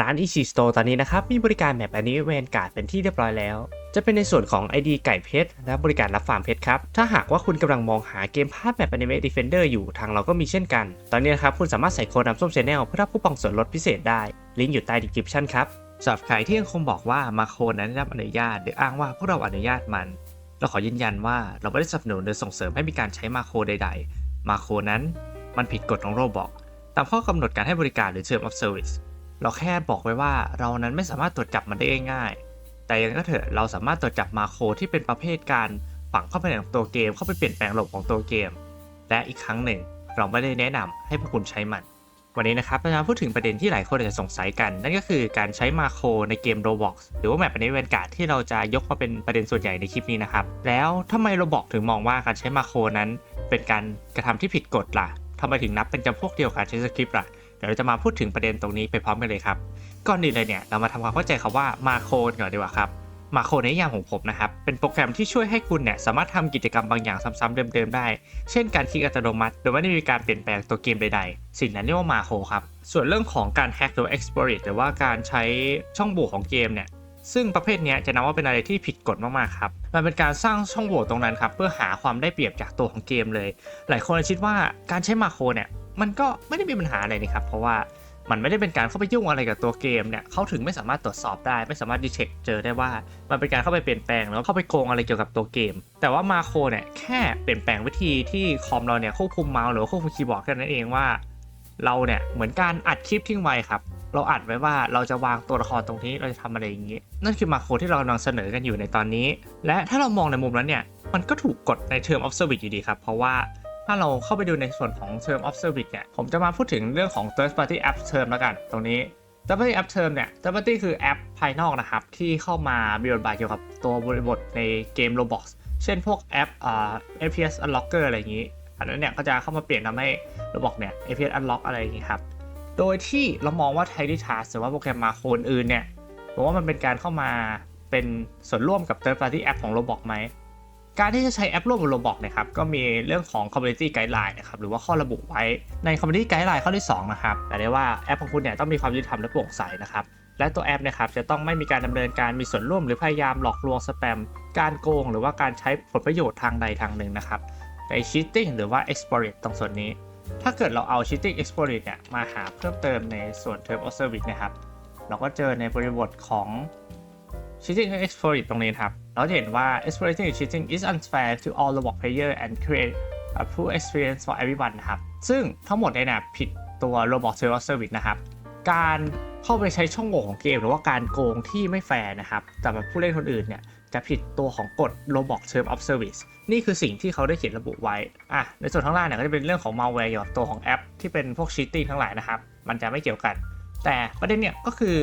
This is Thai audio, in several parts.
ร้าน Ichi Store ตอนนี้นะครับ มีบริการแมปอันนี้เวนการ์ดเป็นที่เรียบร้อยแล้ว จะเป็นในส่วนของ ID ไก่เพชร และบริการรับฟาร์มเพชรครับ ถ้าหากว่าคุณกำลังมองหาเกมพาร์ทแมป Anime Defender อยู่ทางเราก็มีเช่นกัน ตอนนี้นะครับ คุณสามารถใส่โค้ดน้ำส้ม Channel เพื่อรับคูปองส่วนลดพิเศษได้ ลิงก์อยู่ใต้ description ครับสำหรับใครที่ยังคงบอกว่ามาโคนั้นได้รับอนุญาต หรืออ้างว่าพวกเราอนุญาตมัน เราขอยืนยันว่าเราไม่ได้สนับสนุนหรือส่งเสริมให้มีการใช้มาโคใด ๆ มาโคนั้น มันผิดกฎของโรบอกตามข้อกำหนดการให้บริการหรือ Term of Service เราแค่บอกไว้ว่าเรานั้นไม่สามารถตรวจจับมันได้ง่ายๆ แต่ยังก็เถอะเราสามารถตรวจจับมาโคที่เป็นประเภทการฝังเข้าไปในตัวเกม เข้าไปเปลี่ยนแปลงระบบของตัวเกม และอีกครั้งหนึ่ง เราไม่ได้แนะนำให้พวกคุณใช้มัน วันนี้นะครับเราจะมาพูดถึงประเด็นที่หลายคนอาจจะสงสัยกัน นั่นก็คือการใช้มาโคในเกม Roblox หรือว่าแมปในเวนการ์ดที่เราจะยกมาเป็นประเด็นส่วนใหญ่ในคลิปนี้นะครับ แล้วทำไม Roblox ถึงมองว่าการใช้มาโคนั้น เป็นการกระทำที่ผิดกฎล่ะทำไมถึงนับเป็นจำพวกเดียวกับใช้สคริปต์ล่ะ ดี๋ยวเราจะมาพูดถึงประเด็นตรงนี้ไปพร้อมกันเลยครับ ก่อนอื่นเลยเนี่ยเรามาทำความเข้าใจคำว่ามาโคก่อนดีกว่าครับมาโคในยามของผมนะครับ เป็นโปรแกรมที่ช่วยให้คุณเนี่ยสามารถทำกิจกรรมบางอย่างซ้ำๆเดิมๆได้ เช่นการคลิกอัตโนมัติ โดยไม่ได้มีการเปลี่ยนแปลงตัวเกมใดๆ สิ่งนั้นเรียกว่ามาโคครับ ส่วนเรื่องของการแฮกหรือ exploit หรือว่าการใช้ช่องโหว่ของเกมเนี่ย ซึ่งประเภทนี้จะนับว่าเป็นอะไรที่ผิดกฎมากๆครับ มันเป็นการสร้างช่องโหว่ตรงนั้นครับเพื่อหาความได้เปรียบจากตัวของเกมเลย หลายคนคิดว่าการใช้มาโคเนี่ย มันก็ไม่ได้มีปัญหาอะไรนี่ครับ เพราะว่ามันไม่ได้เป็นการเข้าไปยุ่งอะไรกับตัวเกมเนี่ยเขาถึงไม่สามารถตรวจสอบได้ ไม่สามารถดีเทคเจอได้ว่า มันเป็นการเข้าไปเปลี่ยนแปลงแล้วเข้าไปโกงอะไรเกี่ยวกับตัวเกม แต่ว่ามาโคเนี่ยแค่เปลี่ยนแปลงวิธีที่คอมเราเนี่ยควบคุมเมาส์หรือควบคุมคีย์บอร์ดแค่นั้นเองว่า เราเนี่ยเหมือนการอัดคลิปทิ้งไว้ครับเราอัดไว้ว่าเราจะวางตัวละครตรงนี้เราจะทำอะไรอย่างนี้ นั่นคือมาโคที่เรากำลังเสนอกันอยู่ในตอนนี้ และถ้าเรามองในมุมนั้นเนี่ยมันก็ถูกกดใน Term of Service อยู่ดีครับเพราะว่าาเราเข้าไปดูในส่วนของ Term of Service เนี่ย ผมจะมาพูดถึงเรื่องของ Third Party App Term แล้วกัน ตรงนี้ Third Party App Term เนี่ย Third Party คือแอปภายนอกนะครับ ที่เข้ามามีบทบาทเกี่ยวกับตัวบริบทในเกม Roblox เช่นพวกแอปอ่า FPS Unlocker อะไรอย่างนี้ อันนั้นเนี่ยก็จะเข้ามาเปลี่ยนทำให้ Roblox เนี่ย FPS Unlock อะไรอย่างนี้ครับ โดยที่เรามองว่า Tiny Task หรือว่าโปรแกรมมาโคนอื่นเนี่ยผมว่ามันเป็นการเข้ามาเป็นส่วนร่วมกับ Third Party App ของ Roblox ไหม การที่จะใช้แอปร่วมกับ Roblox นะครับก็มีเรื่องของ Community Guideline นะครับหรือว่าข้อระบุไว้ใน Community Guideline ข้อที่ 2 นะครับแต่ได้ว่าแอปของคุณเนี่ยต้องมีความยุติธรรมและโปร่งใสนะครับและตัวแอปนะครับจะต้องไม่มีการดำเนินการมีส่วนร่วมหรือพยายามหลอกลวงสแปม การโกง หรือว่าการใช้ผลประโยชน์ทางใดทางหนึ่งนะครับใน cheating หรือว่า exploit ตรงส่วนนี้ ถ้าเกิดเราเอา cheating exploit เนี่ยมาหาเพิ่มเติมในส่วน term of service นะครับเราก็เจอในบริบทของ cheating และ exploit ตรงนี้ครับ เราจะเห็นว่า exploiting and cheating is unfair to all Roblox player and create a poor experience for everyone นะครับ ซึ่งทั้งหมดเนี่ยนะผิดตัว Roblox Term of Service นะครับ การเข้าไปใช้ช่องโหว่ของเกม หรือว่าการโกงที่ไม่แฟร์นะครับสำหรับผู้เล่นคนอื่นเนี่ยจะผิดตัวของกฎ Roblox Term of Service นี่คือสิ่งที่เขาได้เขียนระบุไว้ อะ ในส่วนข้างล่างเนี่ยก็จะเป็นเรื่องของ malware เกี่ยวกับตัวของแอป ที่เป็นพวก cheating ทั้งหลายนะครับ มันจะไม่เกี่ยวกัน แต่ประเด็นเนี่ยก็คือ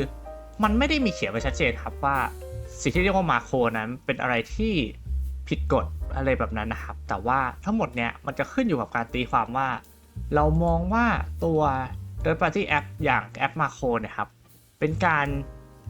มันไม่ได้มีเขียนไว้ชัดเจนครับว่า สิ่งที่เรียกว่ามาโคนั้นเป็นอะไรที่ผิดกฎอะไรแบบนั้นนะครับ แต่ว่าทั้งหมดเนี่ยมันจะขึ้นอยู่กับการตีความว่า เรามองว่าตัว third party app อย่างแอปมาโคเนี่ยครับเป็นการ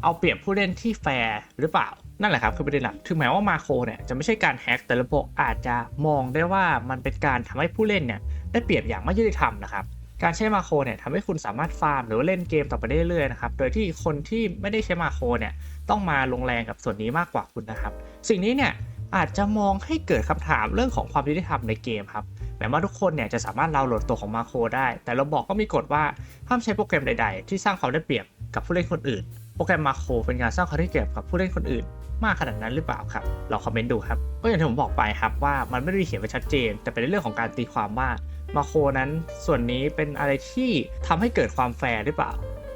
เอาเปรียบผู้เล่นที่แฟร์หรือเปล่า นั่นแหละครับคือประเด็นหลักถึงแม้ว่ามาโคเนี่ยจะไม่ใช่การแฮกแต่ระบบอาจจะมองได้ว่ามันเป็นการทำให้ผู้เล่นเนี่ยได้เปรียบอย่างไม่ยุติธรรมนะครับ การใช้มาโคเนี่ยทำให้คุณสามารถฟาร์มหรือว่าเล่นเกมต่อไปได้เรื่อยๆนะครับ โดยที่คนที่ไม่ได้ใช้มาโคเนี่ยต้องมาลงแรงกับส่วนนี้มากกว่าคุณนะครับ สิ่งนี้เนี่ยอาจจะมองให้เกิดคำถามเรื่องของความยุติธรรมในเกมครับแม้ว่าทุกคนเนี่ยจะสามารถดาวน์โหลดตัวของมาโคได้ แต่เราบอกก็มีกฎว่าห้ามใช้โปรแกรมใด ๆ ที่สร้างความได้เปรียบกับผู้เล่นคนอื่น โปรแกรมมาโคเป็นการสร้างความได้เปรียบกับผู้เล่นคนอื่น มากขนาดนั้นหรือเปล่าครับเราคอมเมนต์ดูครับก็อย่างที่ผมบอกไปครับว่ามันไม่ได้เขียนไว้ชัดเจน แต่เป็นเรื่องของการตีความว่า มาโคนั้นส่วนนี้เป็นอะไรที่ทำให้เกิดความแฟร์หรือเปล่า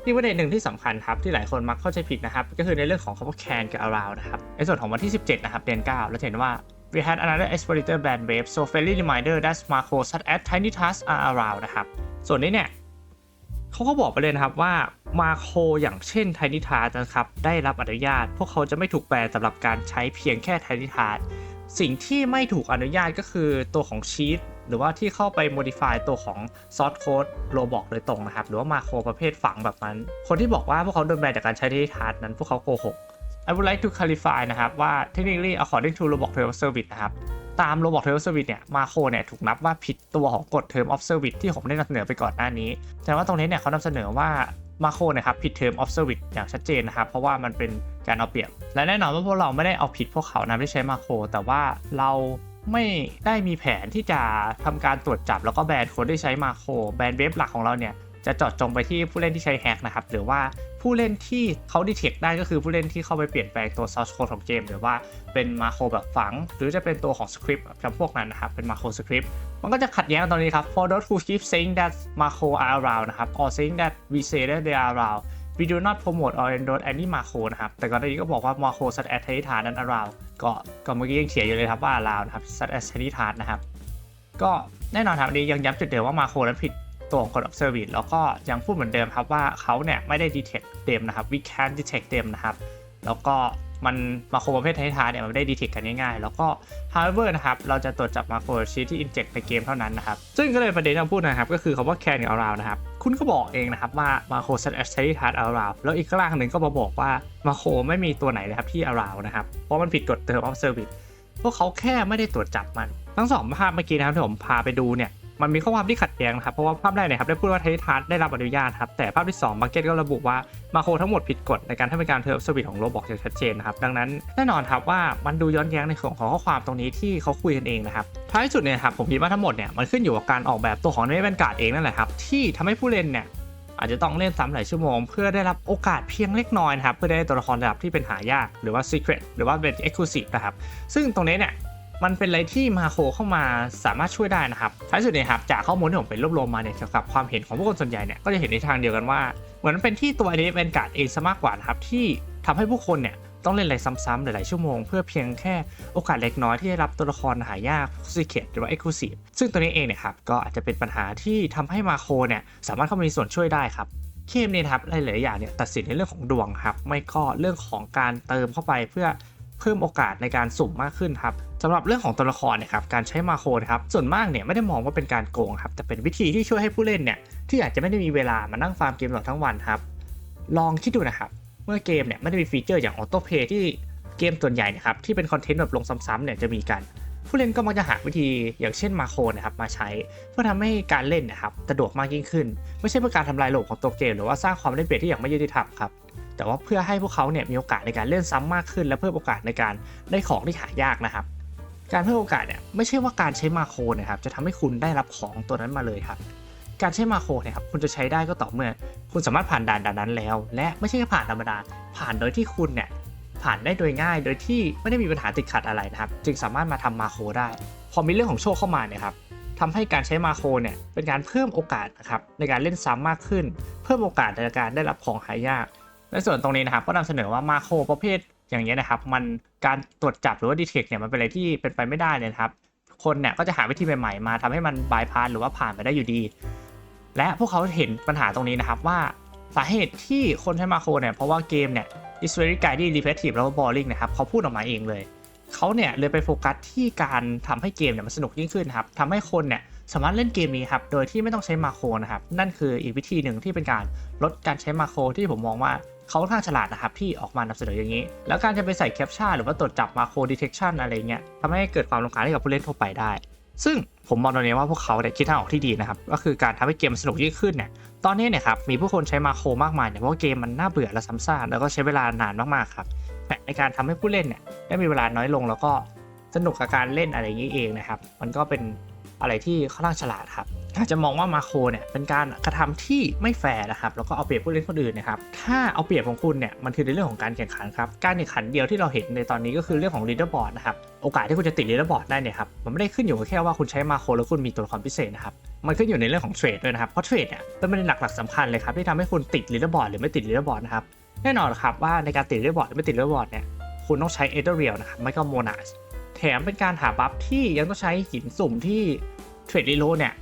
นี่ประเด็นหนึ่งที่สำคัญครับที่หลายคนมักเข้าใจผิดนะครับ ก็คือในเรื่องของคำว่า can กับ around นะครับในส่วนของวันที่ 17 นะครับเดือน 9 เราเห็นว่า we had another exploiter band wave so friendly reminder that Marco such as tiny tasks are around นะครับ ส่วนนี้เนี่ยเขาก็บอกไปเลยนะครับว่ามาโคอย่างเช่น Tiny Task นะครับ ได้รับอนุญาต พวกเขาจะไม่ถูกแบนสำหรับการใช้เพียงแค่ Tiny Task สิ่งที่ไม่ถูกอนุญาตก็คือตัวของชีต หรือว่าที่เข้าไป modify ตัวของ source code Roblox โดยตรงนะครับ หรือว่ามาโคประเภทฝังแบบนั้น คนที่บอกว่าพวกเขาโดนแบนจากการใช้ Tiny Task นั้นพวกเขาโกหก I would like to clarify นะครับ ว่า technically according to Roblox Term of Service นะครับ ตาม Roblox Term of Service เนี่ยมาโคเนี่ยถูกนับว่าผิดตัวของกฎ Term of Service ที่ผมได้นำเสนอไปก่อนหน้านี้ แต่ว่าตรงนี้เนี่ยเขานำเสนอว่ามาโคนะครับผิดเทอมออฟเซอร์วิสอย่างชัดเจนนะครับ เพราะว่ามันเป็นการเอาเปรียบ และแน่นอนว่าพวกเราไม่ได้เอาผิดพวกเขานะที่ใช้มาโคแต่ว่าเรา ไม่ได้มีแผนที่จะทำการตรวจจับแล้วก็แบนคนที่ใช้มาโคแบนเว็บหลักของเราเนี่ยจะเจาะจงไปที่ผู้เล่นที่ใช้แฮกนะครับ หรือว่าผู้เล่นที่เขาดีเทคได้ก็คือผู้เล่นที่เข้าไปเปลี่ยนแปลงตัว source code ของเกมหรือว่าเป็นมาโคแบบฝัง หรือจะเป็นตัวของสคริปต์จำพวกนั้นนะครับ เป็นมาโคสคริปต์มันก็จะขัดแย้งตอนนี้ครับ for those who keep saying that macro are around นะครับ or saying that we say that they are around we do not promote or endorse any macro นะครับแต่ก่อนหน้านี้ก็บอกว่า macro such as ธนิฐานนั้น around ก็ก็เมื่อกี้ยังเขียนอยู่เลยครับว่า around นะครับ such as ธนิฐานนะครับ ก็แน่นอนครับอันนี้ยังย้ำจุดเดิมว่ามาโคนั้นผิดตัวของ code of service แล้วก็ยังพูดเหมือนเดิมครับว่าเขาเนี่ยไม่ได้ detect เต็มนะครับ we can detect เต็มนะครับ แล้วก็มันมาโคประเภทท้ายๆเนี่ยมันไม่ได้ detect กันง่ายๆ แล้วก็ however นะครับ เราจะตรวจจับมาโคชีที่ inject ในเกมเท่านั้นนะครับ ซึ่งก็เลยประเด็นที่เราพูดนะครับ ก็คือคำว่า can กับ around นะครับ คุณก็บอกเองนะครับว่ามาโค set as steady task around แล้วอีกร่างหนึ่งก็มาบอกว่ามาโคไม่มีตัวไหนเลยครับที่อาราวนะครับ เพราะมันผิดกฎเทอร์มออฟเซอร์วิสพวกเขาแค่ไม่ได้ตรวจจับมัน ทั้งสองภาพเมื่อกี้นะครับที่ผมพาไปดูเนี่ย มันมีข้อความที่ขัดแย้งนะครับเพราะว่าภาพแรกเนี่ยครับได้พูดว่าไททาร์ได้รับอนุญาตครับแต่ภาพที่2บังเก็ตก็ระบุว่ามาโคทั้งหมดผิดกฎในการให้บริการเทอร์สวิตของโรบอกอย่างชัดเจนนะครับดังนั้นแน่นอนครับว่ามันดูย้อนแย้งในส่วนของข้อความตรงนี้ที่เขาคุยกันเองนะครับท้ายสุดเนี่ยครับผมคิดว่าทั้งหมดเนี่ยมันขึ้นอยู่กับการออกแบบตัวของในแวนการ์ดเองนั่นแหละครับที่ทำให้ผู้เล่นเนี่ยอาจจะต้องเล่นซ้ำหลายชั่วโมง เพื่อได้รับโอกาสเพียงเล็กน้อยนะครับเพื่อได้ตัวละครระดับที่เป็นหายากหรือว่า Secret หรือว่าเป็น Exclusive นะครับซึ่งตรงนี้เนี่ย มันเป็นอะไรที่มาโคเข้ามาสามารถช่วยได้นะครับท้ายสุดเนี่ยครับจากข้อมูลที่ผมไปรวบรวมมาเนี่ยเกี่ยวกับความเห็นของผู้คนส่วนใหญ่เนี่ยก็จะเห็นในทางเดียวกันว่า เหมือนเป็นที่ตัวไอเดนแวนการ์ดเองซะมากกว่านะครับที่ทำให้ผู้คนเนี่ยต้องเล่นอะไรซ้ำๆหลายๆชั่วโมง เพื่อเพียงแค่โอกาสเล็กน้อยที่ได้รับตัวละครหายาก Secret หรือว่า Exclusive ซึ่งตัวนี้เองเนี่ยครับก็อาจจะเป็นปัญหาที่ทำให้มาโคเนี่ยสามารถเข้ามามีส่วนช่วยได้ครับเกมเนี่ยครับหลายๆอย่างเนี่ยตัดสินในเรื่องของดวงครับไม่ก็เรื่องของการเติมเข้าไปเพื่อ เพิ่มโอกาสในการสุ่มมากขึ้นครับสำหรับเรื่องของตัวละครเนี่ยครับการใช้มาโคนะครับส่วนมากเนี่ยไม่ได้มองว่าเป็นการโกงครับแต่เป็นวิธีที่ช่วยให้ผู้เล่นเนี่ยที่อาจจะไม่ได้มีเวลามานั่งฟาร์มเกมตลอดทั้งวันครับลองคิดดูนะครับเมื่อเกมเนี่ยไม่ได้มีฟีเจอร์อย่างออโต้เพย์ที่เกมส่วนใหญ่นะครับที่เป็นคอนเทนต์แบบลงซ้ำๆเนี่ยจะมีกัน ผู้เล่นก็มักจะหาวิธีอย่างเช่นมาโคนะครับมาใช้ เพื่อทำให้การเล่นนะครับสะดวกมากยิ่งขึ้น ไม่ใช่เพื่อการทำลายระบบของตัวเกม หรือว่าสร้างความได้เปรียบที่อย่างไม่ยุติธรรมครับ แต่ว่าเพื่อให้พวกเขาเนี่ยมีโอกาสในการเล่นซ้ำมากขึ้น และเพิ่มโอกาสในการได้ของที่หายากนะครับ การเพิ่มโอกาสเนี่ยไม่ใช่ว่าการใช้มาโคนะครับจะทำให้คุณได้รับของตัวนั้นมาเลยครับ การใช้มาโคเนี่ยครับคุณจะใช้ได้ก็ต่อเมื่อ คุณสามารถผ่านด่านด่านนั้นแล้ว และไม่ใช่แค่ผ่านธรรมดา ผ่านโดยที่คุณเนี่ยผ่านได้โดยง่าย โดยที่ไม่ได้มีปัญหาติดขัดอะไรนะครับ จึงสามารถมาทำมาโคได้ พอมีเรื่องของโชคเข้ามาเนี่ยครับทำให้การใช้มาโคเนี่ยเป็นการเพิ่มโอกาสนะครับในการเล่นซ้ำมากขึ้น เพิ่มโอกาสในการได้รับของหายาก ในส่วนตรงนี้นะครับก็นำเสนอว่ามาโคประเภทอย่างเงี้ยนะครับ มันการตรวจจับหรือว่าดีเทคเนี่ยมันเป็นอะไรที่เป็นไปไม่ได้เลยนะครับ คนเนี่ยก็จะหาวิธีใหม่ๆมาทำให้มันบายพาสหรือว่าผ่านไปได้อยู่ดี และพวกเขาเห็นปัญหาตรงนี้นะครับว่าสาเหตุที่คนใช้มาโคเนี่ยเพราะว่าเกมเนี่ย is very guided repetitive แล้วก็ boring นะครับเขาพูดออกมาเองเลยเขาเนี่ยเลยไปโฟกัสที่การทำให้เกมเนี่ยมันสนุกยิ่งขึ้นครับทำให้คนเนี่ยสามารถเล่นเกมนี้ครับโดยที่ไม่ต้องใช้มาโครนะครับนั่นคืออีกวิธีหนึ่งที่เป็นการลดการใช้มาโครที่ผมมองว่า เขาค่อนข้างฉลาดนะครับที่ออกมานำเสนออย่างนี้ แล้วการจะไปใส่แคปชั่นหรือว่าตรวจจับมาโคร detection อะไรเงี้ยทำให้เกิดความรำคาญให้กับผู้เล่นทั่วไปได้ ซึ่งผมมองตรงนี้ว่าพวกเขาเนี่ยคิดทางออกที่ดีนะครับ ก็คือการทำให้เกมสนุกยิ่งขึ้นเนี่ย ตอนนี้เนี่ยครับมีผู้คนใช้มาโคมากมายเนี่ยเพราะว่าเกมมันน่าเบื่อและซ้ำซากแล้วก็ใช้เวลานานมากๆครับแต่ในการทำให้ผู้เล่นเนี่ยได้มีเวลาน้อยลงแล้วก็สนุกกับการเล่นอะไรอย่างนี้เองนะครับ มันก็เป็นอะไรที่ค่อนข้างฉลาดครับ อาจจะมองว่ามาโคเนี่ยเป็นการกระทำที่ไม่แฟร์นะครับแล้วก็เอาเปรียบผู้เล่นคนอื่นนะครับถ้าเอาเปรียบของคุณเนี่ยมันคือในเรื่องของการแข่งขันครับการแข่งขันเดียวที่เราเห็นในตอนนี้ก็คือเรื่องของลีดเดอร์บอร์ดนะครับโอกาสที่คุณจะติดลีดเดอร์บอร์ดได้เนี่ยครับมันไม่ได้ขึ้นอยู่กับแค่ว่าคุณใช้มาโคแล้วคุณมีตัวละครพิเศษนะครับมันขึ้นอยู่ในเรื่องของเทรดด้วยนะครับเพราะเทรดเนี่ยเป็นประเด็นหลักๆสำคัญเลยครับที่ทำให้คุณติดลีดเดอร์บอร์ดหรือไม่ติดลีดเดอร์บอร์ดนะครับแน่นอนครับว่าในการติดลีดเดอร์บอร์ดหรือไม่ติดลีดเดอร์บอร์ดเนี่ยคุณต้องใช้เอเดอร์เรียลนะครับไม่ก็โมนาสแถมเป็นการหาบัฟที่ยังต้องใช้หินสุ่มที่เทรดรีโลเนี่ย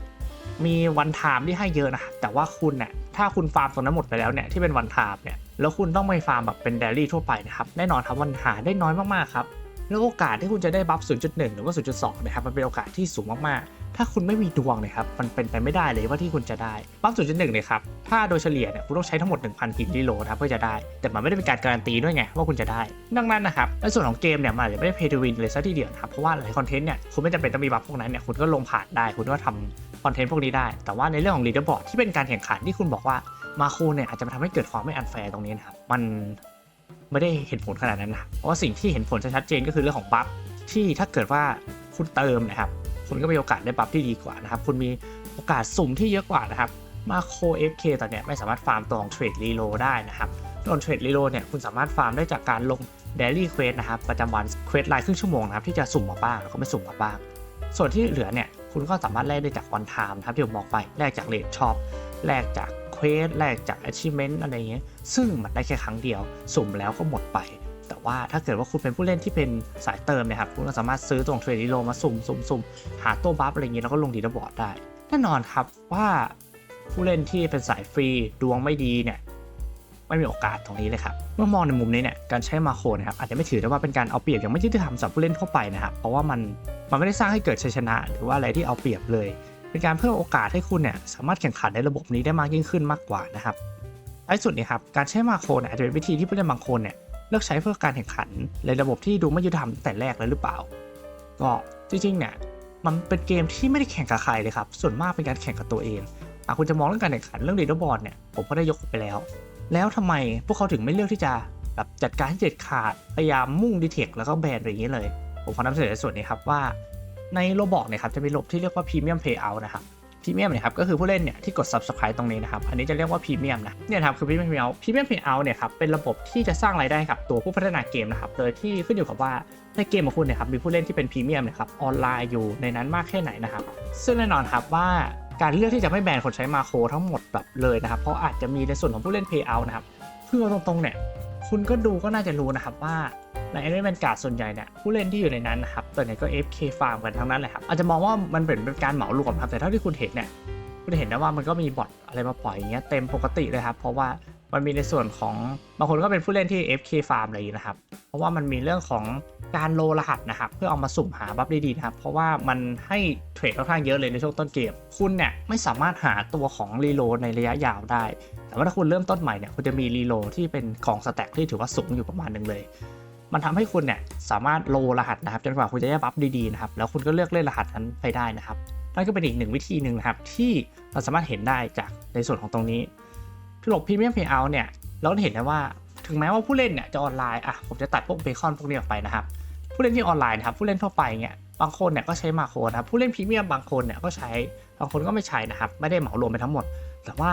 มีวันไทม์ที่ให้เยอะนะ แต่ว่าคุณเนี่ยถ้าคุณฟาร์มตรงนั้นหมดไปแล้วเนี่ยที่เป็นวันไทม์เนี่ยแล้วคุณต้องไปฟาร์มแบบเป็นเดลี่ทั่วไปนะครับแน่นอนครับวันหาได้น้อยมากๆครับแล้วโอกาสที่คุณจะได้บัฟ 0.1 หรือว่า 0.2 นะครับ มันเป็นโอกาสที่สูงมาก ๆ ถ้าคุณไม่มีดวงนะครับ มันเป็นไปไม่ได้เลยว่าที่คุณจะได้ บัฟ 0.1 เนี่ยครับ ถ้าโดยเฉลี่ยเนี่ย คุณต้องใช้ทั้งหมด 1,000หินรีโหลดครับเพื่อจะได้ แต่มันไม่ได้เป็นการการันตีด้วยไง ว่าคุณจะได้ ดังนั้นนะครับ ในส่วนของเกมเนี่ย มันอาจจะไม่ได้ pay to win เลยซะทีเดียวนะครับ เพราะว่าหลายคอนเทนต์เนี่ย คุณไม่จำเป็นต้องมีบัฟพวกนั้นเนี่ย คุณก็ลงผ่านได้ คุณก็ทำ คอนเทนต์พวกนี้ได้ แต่ว่าในเรื่องของ leaderboard ที่เป็นการแข่งขันที่คุณบอกว่ามาโคเนี่ยอาจจะมาทำให้เกิดความไม่อันแฟร์ตรงนี้นะครับ มันไม่ได้เห็นผลขนาดนั้นนะเพราะว่าสิ่งที่เห็นผลชัดเจนก็คือเรื่องของบัฟที่ถ้าเกิดว่าคุณเติมนะครับ คุณก็มีโอกาสได้บัฟที่ดีกว่านะครับ คุณมีโอกาสสุ่มที่เยอะกว่านะครับ มาโค FK ตอนเนี้ยไม่สามารถฟาร์มตองเทรดรีโลได้นะครับโดนเทรดรีโลเนี่ยคุณสามารถฟาร์มได้จากการลงเดลี่เควสนะครับประจำวันเควสไลน์ครึ่งชั่วโมงนะครับที่จะสุ่มมาบ้างแล้วก็ไม่สุ่มมาบ้าง ส่วนที่เหลือเนี่ย คุณก็สามารถแลกได้จากวันไทม์ครับที่ผมบอกไปแลกจากเลดช็อปแลกจากเควสแลกจาก achievement อะไรเงี้ยซึ่งมันได้แค่ครั้งเดียว สุ่มแล้วก็หมดไป แต่ว่าถ้าเกิดว่าคุณเป็นผู้เล่นที่เป็นสายเติมนะครับคุณก็สามารถซื้อตรงเทรดดิโลมาสุ่มสุ่มสุ่มหาตัวบัฟอะไรเงี้ยแล้วก็ลงดีดบอร์ดได้แน่นอนครับว่าผู้เล่นที่เป็นสายฟรีดวงไม่ดีเนี่ย ไม่มีโอกาสตรงนี้เลยครับเมื่อมองในมุมนี้เนี่ยการใช้มาโคนะครับอาจจะไม่ถือได้ว่าเป็นการเอาเปรียบอย่างไม่ยุติธรรมสำหรับผู้เล่นทั่วไปนะครับเพราะว่ามันมันไม่ได้สร้างให้เกิดชัยชนะ หรือว่าอะไรที่เอาเปรียบเลย เป็นการเพิ่มโอกาสให้คุณเนี่ยสามารถแข่งขันในระบบนี้ได้มากยิ่งขึ้นมากกว่านะครับท้ายสุดเนี่ยครับการใช้มาโคเนี่ยอาจจะเป็นวิธีที่ผู้เล่นบางคนเนี่ยเลือกใช้เพื่อการแข่งขันในระบบที่ดูไม่ยุติธรรมแต่แรกเลยหรือเปล่า ก็จริงๆเนี่ยมันเป็นเกมที่ไม่ได้แข่งกับใครเลยครับส่วนมากเป็นการแข่งกับตัวเองอะคุณจะมองเรื่องการแข่งขันเรื่องดีดบอร์ดเนี่ยผมก็ได้ยกไปแล้ว แล้วทำไมพวกเขาถึงไม่เลือกที่จะแบบจัดการให้เด็ดขาดพยายามมุ่งดีเทคแล้วก็แบนอะไปอย่างนี้เลย ผมขอนำเสนอส่วนนี้ครับว่าในโรบอกเนี่ยครับจะมีระบบที่เรียกว่า Premium Payout นะครับพรีเมียมเนี่ยครับก็คือผู้เล่นเนี่ยที่กด subscribe ตรงนี้นะครับอันนี้จะเรียกว่าพรีเมียมนะเนี่ยครับคือพรีเมียมเพย์เอาท์พรีเมียมเพย์เอาท์เนี่ยครับเป็นระบบที่จะสร้างรายได้ให้กับตัวผู้พัฒนาเกมนะครับโดยที่ขึ้นอยู่กับว่าในเกมของคุณเนี่ยครับมีผู้เล่นที่เป็นพรีเมียมนะครับออนไลน์อยู่ในนั้นมากแค่ไหนนะครับซึ่งแน่นอนครับว่า การเลือกที่จะไม่แบนคนใช้มาโคทั้งหมดแบบเลยนะครับ เพราะอาจจะมีในส่วนของผู้เล่นเพย์เอานะครับเพื่อตรงๆเนี่ยคุณก็ดูก็น่าจะรู้นะครับว่าในเอ e เมนการ์ดส่วนใหญ่เนี่ยผู้เล่นที่อยู่ในนั้นนะครับตัวไหนก็ FK ฟาร์มกันทั้งนั้นเลยครับอาจจะมองว่ามันเป็นเป็นการเหมารวมครับแต่เท่าที่คุณเห็นเนี่ยคุณเห็นนะว่ามันก็มีบอทอะไรมาปล่อยอย่างเงี้ยเต็มปกติเลยครับเพราะว่า มันมีในส่วนของบางคนก็เป็นผู้เล่นที่ FK ฟาร์มอะไรอย่างนี้นะครับ เพราะว่ามันมีเรื่องของการโลรหัสนะครับ เพื่อเอามาสุ่มหาบัฟดีๆนะครับ เพราะว่ามันให้เทรดค่อนข้างเยอะเลยในช่วงต้นเกม คุณเนี่ยไม่สามารถหาตัวของรีโลในระยะยาวได้ แต่ว่าถ้าคุณเริ่มต้นใหม่เนี่ยคุณจะมีรีโลที่เป็นของสแต็กที่ถือว่าสูงอยู่ประมาณหนึ่งเลย มันทำให้คุณเนี่ยสามารถโลรหัสนะครับจนกว่าคุณจะได้บัฟดีๆนะครับแล้วคุณก็เลือกเล่นรหัสนั้นไปได้นะครับนั่นก็เป็นอีกหนึ่งวิธีหนึ่งนะครับที่เราสามารถเห็นได้จากในส่วนของตรงนี้ ระบบพรีเมียมเพย์เอาเนี่ย เราก็เห็นได้ว่า ถึงแม้ว่าผู้เล่นเนี่ยจะออนไลน์อะผมจะตัดพวกเบคอนพวกนี้ออกไปนะครับ ผู้เล่นที่ออนไลน์นะครับผู้เล่นทั่วไปเนี่ยบางคนเนี่ยก็ใช้มาโครนะครับผู้เล่นพรีเมียมบางคนเนี่ยก็ใช้บางคนก็ไม่ใช้นะครับ ไม่ได้เหมารวมไปทั้งหมด แต่ว่า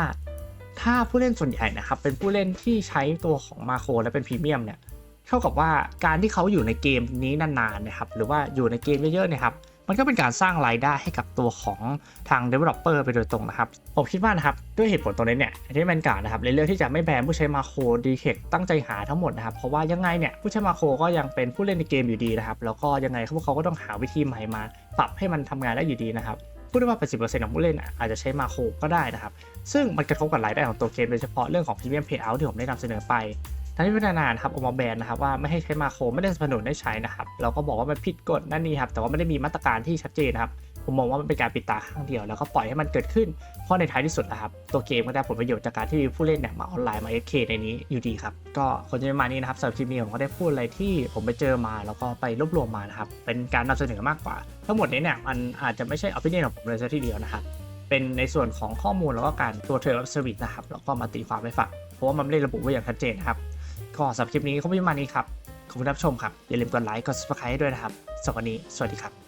ถ้าผู้เล่นส่วนใหญ่นะครับเป็นผู้เล่นที่ใช้ตัวของมาโครและเป็นพรีเมียมเนี่ยเท่ากับว่าการที่เขาอยู่ในเกมนี้นานๆนะครับหรือว่าอยู่ในเกมเยอะๆนะครับ มันก็เป็นการสร้างรายได้ให้กับตัวของทาง Developer ไปโดยตรงนะครับ ผมคิดว่านะครับ ด้วยเหตุผลตรงนี้เนี่ยที่แมนการ์ดนะครับในเรื่องที่จะไม่แบนผู้ใช้มาโครดีเทคตั้งใจหาทั้งหมดนะครับ เพราะว่ายังไงเนี่ยผู้ใช้มาโครก็ยังเป็นผู้เล่นในเกมอยู่ดีนะครับ แล้วก็ยังไงพวกเขาก็ต้องหาวิธีใหม่มาปรับให้มันทำงานได้อยู่ดีนะครับพูดได้ว่า 80%ของผู้เล่นอาจจะใช้มาโครก็ได้นะครับ ซึ่งมันกระทบกับรายได้ของตัวเกมโดยเฉพาะเรื่องของ Premium Payout ที่ผมได้นำเสนอไป ทางที่พัฒนานครับออกมาแบนนะครับว่าไม่ให้ใช้มาโครไม่ได้สนับสนุนให้ใช้นะครับเราก็บอกว่ามันผิดกฎนั่นนี่ครับแต่ว่าไม่ได้มีมาตรการที่ชัดเจนครับผมมองว่ามันเป็นการปิดตาข้างเดียวแล้วก็ปล่อยให้มันเกิดขึ้นเพราะในท้ายที่สุดนะครับตัวเกมก็ได้ผลประโยชน์จากการที่ผู้เล่นเนี่ยมาออนไลน์มา FK ในนี้อยู่ดีครับก็คนจะมานี้นะครับสำหรับคลิปนี้ผมก็ได้พูดอะไรที่ผมไปเจอมาแล้วก็ไปรวบรวมมานะครับเป็นการนำเสนอมากกว่า ทั้งหมดนี้เนี่ยมันอาจจะไม่ใช่อภินิยของผมเลยซะทีเดียวนะครับเป็นในส่วนของข้อมูลแล้วก็การตัวเทรดเซอร์วิสนะครับแล้วก็มาตีความให้ฟังเพราะว่ามันไม่ได้ระบุไว้อย่างชัดเจนครับ ก็สำหรับคลิปนี้ก็ประมาณนี้ครับ ขอบคุณรับชมครับ อย่าลืมกดไลค์ กด subscribe ให้ด้วยนะครับสำหรับวันนี้ สวัสดีครับ